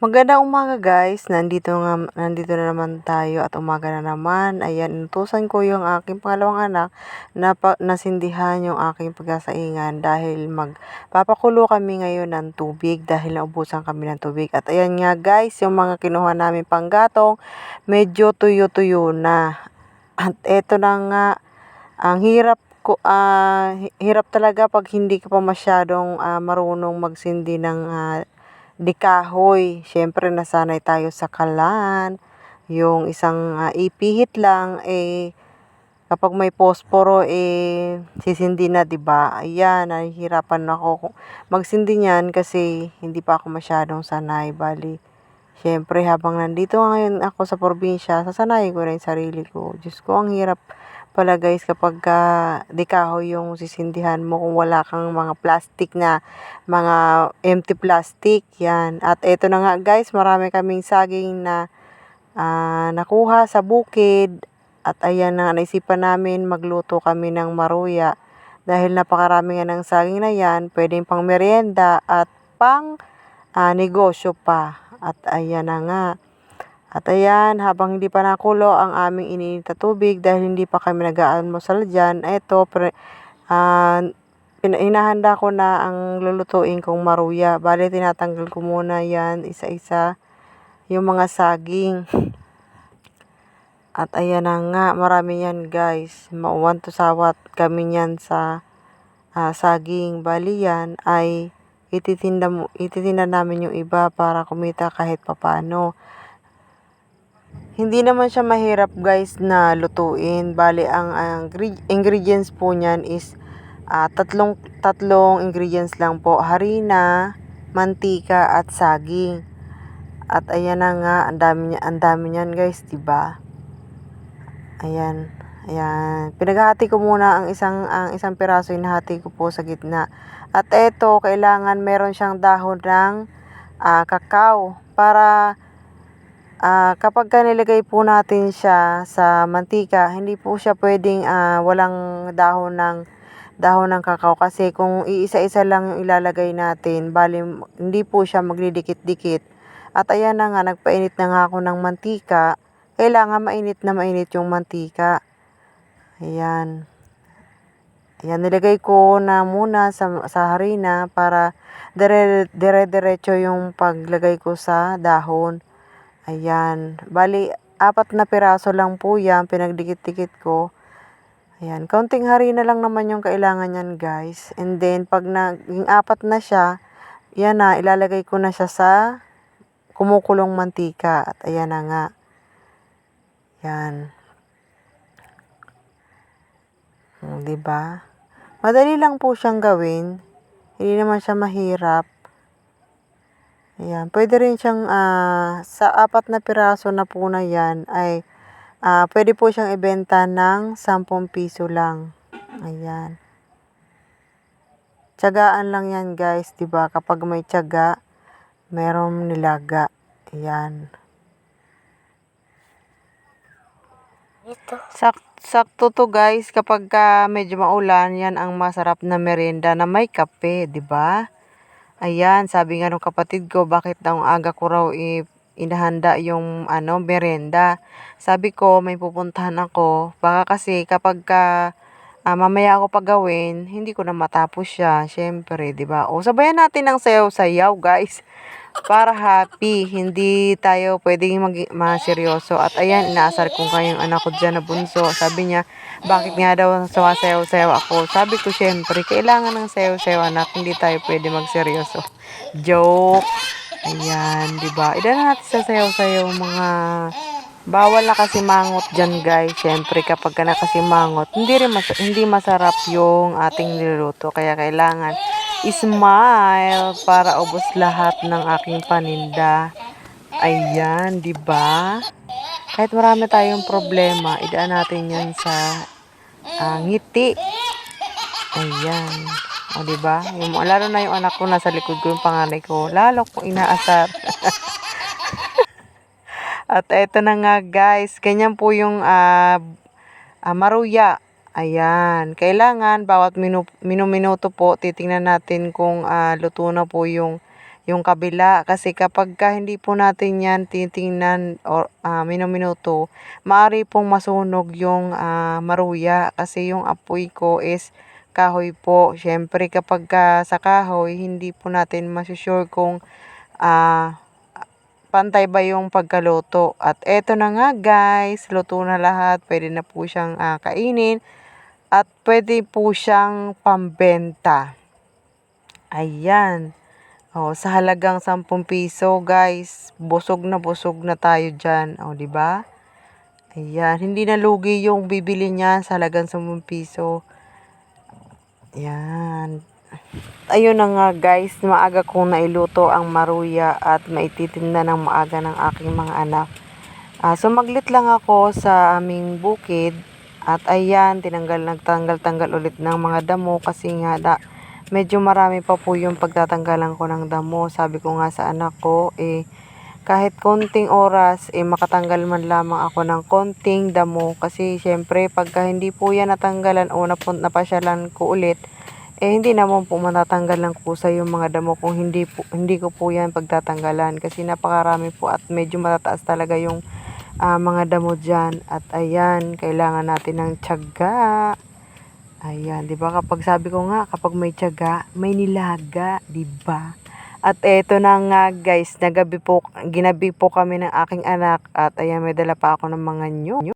Magandang umaga guys, nandito nga nandito na naman tayo at umaga na naman. Ayan, inutusan ko yung aking pangalawang anak na pa, nasindihan yung aking pagkasaingan dahil magpapakulo kami ngayon ng tubig dahil naubusan kami ng tubig. At ayan nga guys, yung mga kinuha namin panggatong medyo tuyo-tuyo na. At eto na nga, ang hirap ko, ah, hirap talaga pag hindi ka pa masyadong ah, marunong magsindi ng ah, di kahoy. Siyempre nasanay tayo sa kalan. Yung isang uh, ipihit lang eh kapag may posporo eh sisindi na, 'di ba? Ayan, nahihirapan ako magsindi niyan kasi hindi pa ako masyadong sanay. Bali, Siyempre, habang nandito ngayon ako sa probinsya, sasanayin ko na yung sarili ko. Diyos ko, ang hirap pala guys kapag uh, di kahoy yung sisindihan mo kung wala kang mga plastic na mga empty plastic yan. At eto na nga guys marami kaming saging na uh, nakuha sa bukid. At ayan na naisipan namin magluto kami ng maruya. Dahil napakarami nga ng saging na yan pwedeng pang merienda at pang uh, negosyo pa. At ayan na nga at ayan, habang hindi pa nakulo ang aming iniinit na tubig dahil hindi pa kami nag-aalmusal dyan, eto, pre, uh, hinahanda ko na ang lulutuin kong maruya. Bale, tinatanggal ko muna yan isa-isa yung mga saging. At ayan na nga, marami yan guys. Mauwan to sawat kami yan sa uh, saging. Bali yan ay ititinda, ititinda namin yung iba para kumita kahit papano. Hindi naman siya mahirap guys na lutuin. Bale, ang, ang ingredients po niyan is uh, tatlong, tatlong ingredients lang po. Harina, mantika, at saging. At ayan na nga, ang dami, ang dami niyan guys, 'di ba? Ayan. Ayan. Pinaghati ko muna ang isang ang isang piraso inahati ko po sa gitna. At ito, kailangan meron siyang dahon ng uh, kakao para Ah, kapag ka nilagay po natin siya sa mantika, hindi po siya pwedeng ah, walang dahon ng dahon ng kakao kasi kung iisa-isa lang yung ilalagay natin, bali hindi po siya magdidikit-dikit. At ayan na nga, nagpainit na nga ako ng mantika. Kailangan mainit na mainit yung mantika. Ayan. Ayan, nilagay ko na muna sa, sa harina para dire-diretso yung paglagay ko sa dahon. Ayan. Bali, apat na piraso lang po yan. Pinagdikit-dikit ko. Ayan. Kaunting harina lang naman yung kailangan yan, guys. And then, pag naging apat na siya, yan na, ilalagay ko na siya sa kumukulong mantika. At ayan na nga. Yan. Hmm, 'di ba? Madali lang po siyang gawin. Hindi naman siya mahirap. Ayan, pwede rin siyang, ah, sa apat na piraso na po na yan ay, ah, pwede po siyang ibenta ng 10 piso lang. Ayan. Tiyagaan lang yan guys, 'di ba? Kapag may tiyaga, merong nilaga. Ayan. Ito. Sak sakto to guys kapag ka medyo maulan, yan ang masarap na merienda na may kape, 'di ba? Ayan, sabi nga nung kapatid ko, bakit daw aga ko raw i inahanda yung ano, merenda. Sabi ko, may pupuntahan ako. Baka kasi kapag ka uh, mamaya ako pagawin, hindi ko na matapos siya. Syempre, 'di ba? O sabayan natin ng sayaw-sayaw, guys para happy. Hindi tayo pwedeng mag maseryoso. At ayan, inaasar kong kayong anak ko dyan na bunso. Sabi niya, bakit nga daw sumasayaw-sayaw ako? Sabi ko, syempre, kailangan ng sayaw-sayaw anak. Hindi tayo pwede magseryoso. Joke. Ayan, di ba? Ida na natin sa sayaw-sayaw mga bawal na kasi mangot dyan guys. Syempre kapag ka na kasi mangot, hindi rin mas hindi masarap yung ating niluluto. Kaya kailangan smile para ubos lahat ng aking paninda. Ayan, 'di ba? Kahit marami tayong problema, idaan natin 'yan sa uh, ngiti. Ayan. O, di ba? Yung, lalo na yung anak ko nasa likod ko, yung panganay ko. Lalo kong inaasar. At eto na nga, guys. Ganyan po yung uh, uh, maruya. Ayan, kailangan bawat minu minuto po titingnan natin kung uh, luto na po yung yung kabila. Kasi kapag ka hindi po natin yan titingnan or ah, minuminuto, maaari pong masunog yung ah, maruya. Kasi yung apoy ko is kahoy po. Siyempre kapag ka sa kahoy, hindi po natin masusure kung ah, pantay ba yung pagkaluto. At eto na nga guys, luto na lahat. Pwede na po siyang ah, kainin. At pwede po siyang pambenta. Ayan. Oh, sa halagang 10 piso, guys. Busog na busog na tayo diyan. Oh, 'di ba? Ayan, hindi na lugi yung bibili niyan sa halagang 10 piso. Ayan. Ayun na nga guys, maaga kong nailuto ang maruya at maititinda ng maaga ng aking mga anak. Ah, sumaglit lang ako sa aming bukid at ayan, tinanggal, nagtanggal-tanggal ulit ng mga damo kasi nga da, medyo marami pa po yung pagtatanggalan ko ng damo. Sabi ko nga sa anak ko, eh, kahit konting oras, eh, makatanggal man lamang ako ng konting damo. Kasi, syempre, pagka hindi po yan natanggalan o napun- napasyalan ko ulit, eh, hindi naman po matatanggal ng kusa yung mga damo kung hindi, po, hindi ko po yan pagtatanggalan. Kasi napakarami po at medyo matataas talaga yung ah, mga damo dyan. At ayan, kailangan natin ng tiyaga. Ayan, 'di ba? Kapag sabi ko nga, kapag may tiyaga, may nilaga, 'di ba? At eto na nga guys, nagabi po, ginabi po kami ng aking anak at ayan may dala pa ako ng mga nyo.